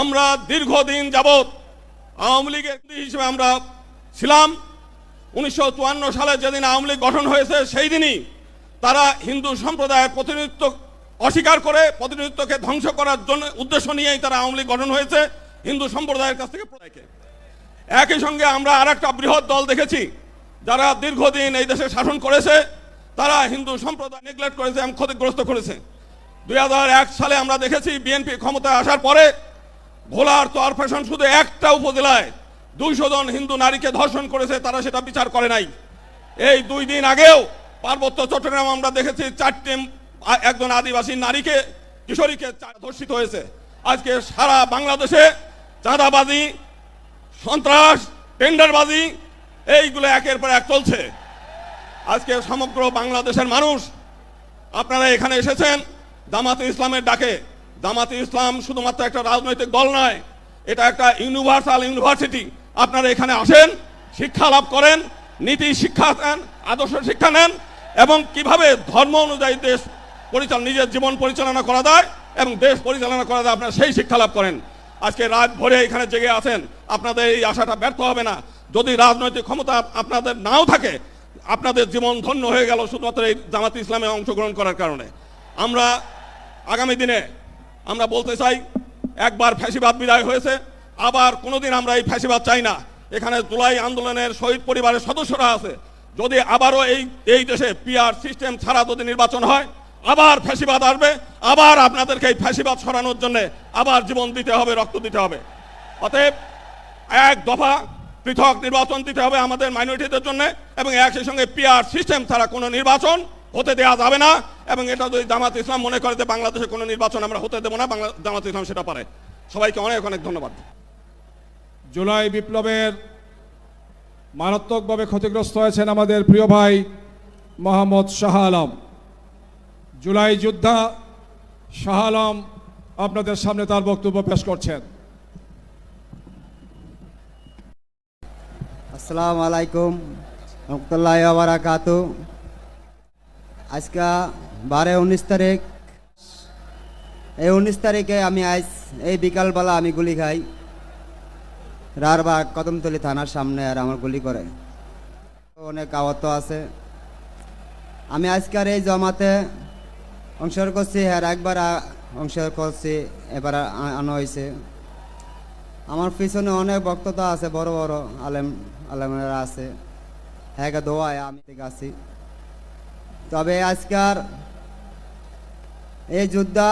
আমরা দীর্ঘদিন যাবৎ আওয়ামী লীগের হিসেবে আমরা ছিলাম। উনিশশো চুয়ান্ন সালে যেদিন আওয়ামী লীগ গঠন হয়েছে, সেই দিনই তারা হিন্দু সম্প্রদায়ের প্রতিনিধিত্ব অস্বীকার করে, প্রতিনিধিত্বকে ধ্বংস করার জন্য উদ্দেশ্য নিয়েই তারা আওয়ামী লীগ গঠন হয়েছে, হিন্দু সম্প্রদায়ের কাছ থেকে একই সঙ্গে আমরা আর একটা বৃহৎ দল দেখেছি, যারা দীর্ঘদিন এই দেশে শাসন করেছে, তারা হিন্দু সম্প্রদায় নেগলেক্ট করেছে এবং ক্ষতিগ্রস্ত করেছে। দুই হাজার এক সালে আমরা দেখেছি বিএনপি ক্ষমতায় আসার পরে ভোলার তোয়ার ফ্যাশন শুধু একটা উপজেলায়। দুইশো জন হিন্দু নারীকে ধর্ষণ করেছে, তারা সেটা বিচার করে নাই। এই দুই দিন আগেও পার্বত্য চট্টগ্রাম আমরা দেখেছি চারটি একজন আদিবাসী নারীকে, কিশোরীকে ধর্ষিত হয়েছে। আজকে সারা বাংলাদেশে চাঁদাবাজি, সন্ত্রাস, টেন্ডারবাজি, এইগুলো একের পর এক চলছে। আজকে সমগ্র বাংলাদেশের মানুষ, আপনারা এখানে এসেছেন জামাতে ইসলামের ডাকে। জামাতে ইসলাম শুধুমাত্র একটা রাজনৈতিক দল নয়, এটা একটা ইউনিভার্সাল ইউনিভার্সিটি। আপনারা এখানে আসেন, শিক্ষা লাভ করেন, নীতি শিক্ষা নেন, আদর্শ শিক্ষা নেন, এবং কীভাবে ধর্ম অনুযায়ী দেশ পরিচালনা নিজের জীবন পরিচালনা করা যায় এবং দেশ পরিচালনা করা যায়, আপনারা সেই শিক্ষা লাভ করেন। আজকে রাত ভরে এখানে জেগে আছেন, আপনাদের এই আশাটা ব্যর্থ হবে না। যদি রাজনৈতিক ক্ষমতা আপনাদের নাও থাকে, আপনাদের জীবন ধন্য হয়ে গেল শুধুমাত্র এই জামাত ইসলামে অংশগ্রহণ করার কারণে। আমরা আগামী দিনে আমরা বলতে চাই, একবার ফ্যাসিবাদ বিদায় হয়েছে, আবার কোনোদিন আমরা এই ফ্যাসিবাদ চাই না। এখানে জুলাই আন্দোলনের শহীদ পরিবারের সদস্যরা আছে। যদি আবারও এই এই দেশে পিআর সিস্টেম ছাড়া যদি নির্বাচন হয়, আবার ফ্যাসিবাদ আসবে, আবার আপনাদেরকে এই ফ্যাসিবাদ সরানোর জন্য আবার জীবন দিতে হবে, রক্ত দিতে হবে। অতএব এক দফা পৃথক নির্বাচন দিতে হবে আমাদের মাইনরিটিদের জন্য এবং একই সঙ্গে পিআর সিস্টেম ছাড়া কোনো নির্বাচন হতে দেওয়া যাবে না এবং এটা যদি জামাত ইসলাম মনে করে যে বাংলাদেশে কোনো নির্বাচন আমরা হতে দেবো না বাংলা জামাত ইসলাম সেটা পারে। সবাইকে অনেক অনেক ধন্যবাদ। জুলাই বিপ্লবের মারাত্মকভাবে ক্ষতিগ্রস্ত হয়েছেন আমাদের প্রিয় ভাই মোহাম্মদ শাহ আলম। জুলাই যোদ্ধা শাহ আলম আপনাদের সামনে তার বক্তব্য পেশ করছেন। আসসালামু আলাইকুম রহমতুল্লাহ বারাকাত আজকে বারে উনিশ তারিখ। এই উনিশ তারিখে আমি আজ এই বিকালবেলা আমি গুলি খাই। রারবাগ কদমতলি থানার সামনে আর আমার গুলি করে। অনেক আহত আছে। আমি আজকের এই জমাতে অংশগ্রহণ করছি আর একবার আ- অংশগ্রহণ করছি, এবার আনা হয়েছে আমার পিছনে অনেক বক্ততা আছে, বড় বড় আলেম আলেমেরা আছে। হ্যাঁ দোয়ায় আমি আছি। তবে আজকার এই যোদ্ধা,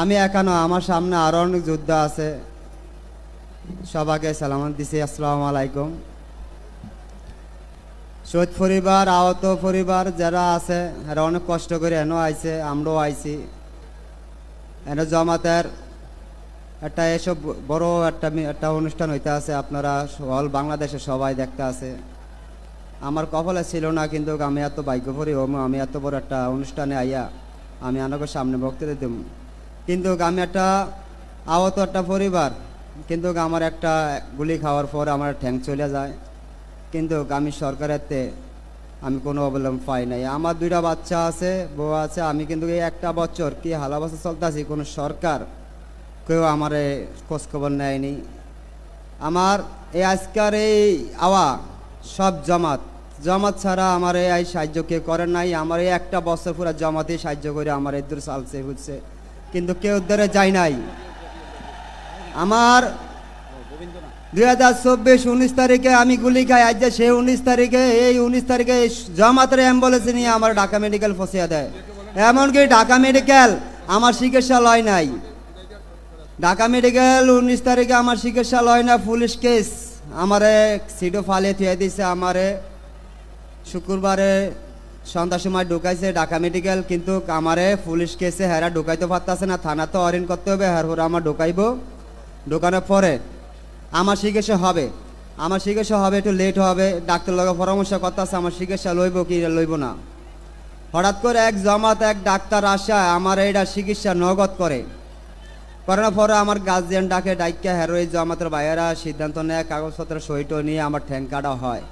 আমি একানো আমার সামনে আরও অনেক যোদ্ধা আছে। সবাইকে সালাম দিছি, আসসালামু আলাইকুম। শহীদ পরিবার, আহত পরিবার যারা আছে, এরা অনেক কষ্ট করে এনো আইছে, আমরাও আইছি। এনে জমাতের একটা এসব বড় একটা একটা অনুষ্ঠান হইতে আছে আপনারা অল বাংলাদেশে সবাই দেখতে আছে আমার কপালে ছিল না, কিন্তু আমি এত ভাগ্য পরি আমি এত বড় একটা অনুষ্ঠানে আইয়া আমি আনকের সামনে বক্তৃতা দিব কিন্তু আমি একটা আহত একটা পরিবার, কিন্তু আমার একটা গুলি খাওয়ার পর আমার ঠ্যাং চলে যায়। কিন্তু আমি সরকারেরতে আমি কোনো অবলম্বন পাই নাই। আমার দুইটা বাচ্চা আছে, বউ আছে, আমি কিন্তু এই একটা বছর কি হালা বছর চলতেছি, কোনো সরকার কেউ আমারে খোঁজখবর নেয়নি। আমার এই আজকার এই আওয়া সব জমাত জমাত ছাড়া আমার এই সাহায্য কেউ করে নাই। আমার এই একটা বছর পুরো জমাতেই সাহায্য করে আমার এদুর চালছে হচ্ছে। কিন্তু কেউ ধরে যায় নাই। আমার দুই হাজার চব্বিশ উনিশ তারিখে আমি গুলি খাই আজ সেই উনিশ তারিখে, এই উনিশ তারিখে এই জামাতের অ্যাম্বুলেন্স নিয়ে আমার ঢাকা মেডিকেল ফসিয়া দেয়। এমনকি ঢাকা মেডিকেল আমার চিকিৎসালয় নাই। ঢাকা মেডিকেল উনিশ তারিখে আমার চিকিৎসালয় না, পুলিশ কেস। আমারে সিটও ফালিয়ে থুয়ে দিছে, আমারে শুক্রবারে সন্ধ্যার সময় ঢুকাইছে ঢাকা মেডিকেল, কিন্তু আমারে পুলিশ কেসে হেরা ঢুকাইতে পারতেছে না। থানা তো অরিন করতে হবে, হের পরে আমার ঢুকাইবো। ঢুকানোর পরে আমার চিকিৎসা হবে, আমার চিকিৎসা হবে, একটু লেট হবে, ডাক্তার লগে পরামর্শ করতেছে, আমার চিকিৎসা লইব কি লইব না। হঠাৎ করে এক জমাত, এক ডাক্তার আসা, আমার এইটা চিকিৎসা নগদ করে। করানোর পরে আমার গার্জিয়ান ডাকে, ডাইকা হেরোই জমাতের বাইরা সিদ্ধান্ত নেয়, কাগজপত্র সহিত নিয়ে আমার ঠ্যাং কাটা হয়।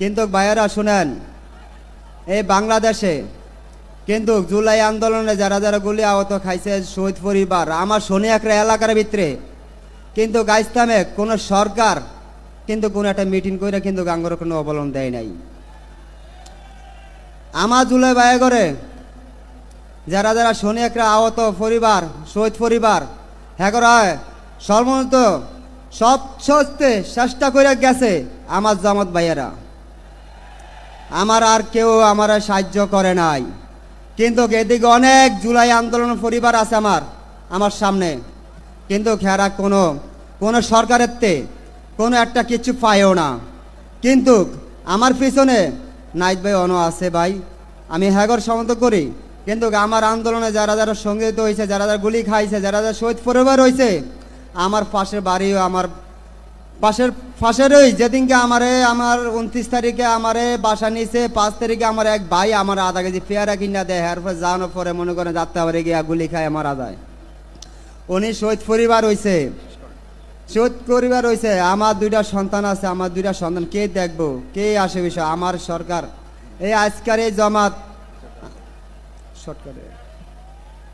কিন্তু বাইরা শুনেন, এই বাংলাদেশে কিন্তু জুলাই আন্দোলনে যারা যারা গুলি আহত খাইছে, শহীদ পরিবার, আমার একটা এলাকার ভিতরে, কিন্তু গাইস্তামে কোনো সরকার কিন্তু কোনো একটা মিটিং করে কিন্তু গাঙ্গর কোনো অবলম্বন দেয় নাই। আমার জুলাই বায়ে করে যারা যারা শনি আহত পরিবার, শহীদ পরিবার হ্যাঁ হয় সর্বনত সব সস্তে চেষ্টা করে গেছে আমার জামাত ভাইয়েরা। আমার আর কেউ আমার সাহায্য করে নাই। কিন্তু এদিকে অনেক জুলাই আন্দোলন পরিবার আছে আমার আমার সামনে। কিন্তু খেরা কোনো কোনো সরকারের তে কোনো একটা কিছু পায়ও না। কিন্তু আমার পিছনে নাইট ভাই অন আছে ভাই, আমি হ্যাগর সমর্থ করি। কিন্তু আমার আন্দোলনে যারা যারা সংগীত হয়েছে যারা যারা গুলি খাইছে, যারা যারা শহীদ পরিবার হয়েছে আমার পাশের বাড়িও, আমার পাশের পাশেরই যেদিনকে আমারে, আমার উনত্রিশ তারিখে আমারে বাসা নিছে, পাঁচ তারিখে আমার এক ভাই আমার আধা কেজি পেয়ারা কিনা দেয় এর পর যাওয়ানোর পরে মনে করেন যাত্রা বাড়ি গিয়া গুলি খায় আমার আদায়। উনি শহীদ পরিবার হয়েছে শহীদ পরিবার হয়েছে আমার দুইটা সন্তান আছে, আমার দুইটা সন্তান, কে দেখব, কে আসে বিষয়, আমার সরকার। এই আজকার এই জমাত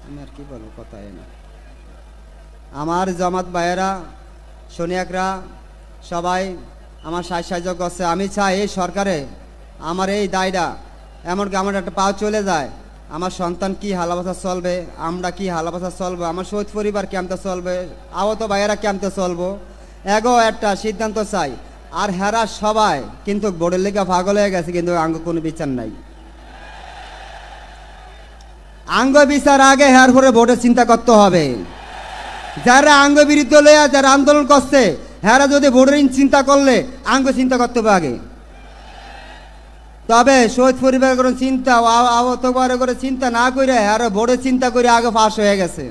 আমি আর কি বলব কথা না। আমার জমাত ভাইয়েরা সোনিয়াকরা সবাই আমার সাহায্য সাহায্য করছে আমি চাই এই সরকারে আমার এই দায়টা এমনকি আমার একটা পাও চলে যায়, আমার সন্তান কি হালাবাসা চলবে, আমরা কি হালাবাসা চলবো, আমার শহীদ পরিবার কেমতে চলবে, আহত ভাইয়েরা কেমতে চলবো, এগো একটা সিদ্ধান্ত চাই। আর হেরা সবাই কিন্তু বোর্ডের লেগে পাগল হয়ে গেছে, কিন্তু আঙ্গ কোনো বিচার নাই। আঙ্গ বিচার আগে হের পরে ভোটের চিন্তা করতে হবে। যারা আঙ্গ বিরুদ্ধে লইয়া, যারা আন্দোলন করছে হ্যারা যদি ভোটের চিন্তা করলে আঙ্গ চিন্তা করতে হবে আগে। তবে শহীদ পরিবারের কোনো চিন্তা আহত করে চিন্তা না করে হ্যাঁ ভোটের চিন্তা করে আগে ফাঁস হয়ে গেছে।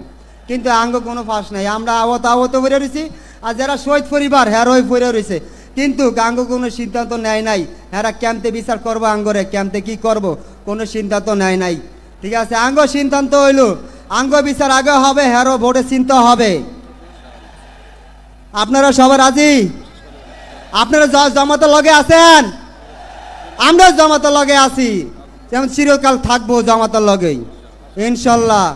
কিন্তু আঙ্গ কোনো ফাঁস নাই। আমরা আহত আহত করে রয়েছি, আর যারা শহীদ পরিবার হ্যাঁ ওই পরে রয়েছে। কিন্তু আঙ্গ কোনো সিদ্ধান্ত নেয় নাই। হ্যাঁ ক্যাম্পে বিচার করব আঙ্গরে ক্যাম্পে কি করব, কোনো সিদ্ধান্ত নেয় নাই। ঠিক আছে? আঙ্গ সিদ্ধান্ত হইল, আঙ্গ বিচার আগে হবে হ্যারো ভোটের চিন্তা হবে। আপনারা সবার আজি আপনারা জমাতে লগে আছেন, আমরা জমাতে লগে আছি। যেমন চিরকাল থাকব জমাতে লগেই। ইনশাল্লাহ।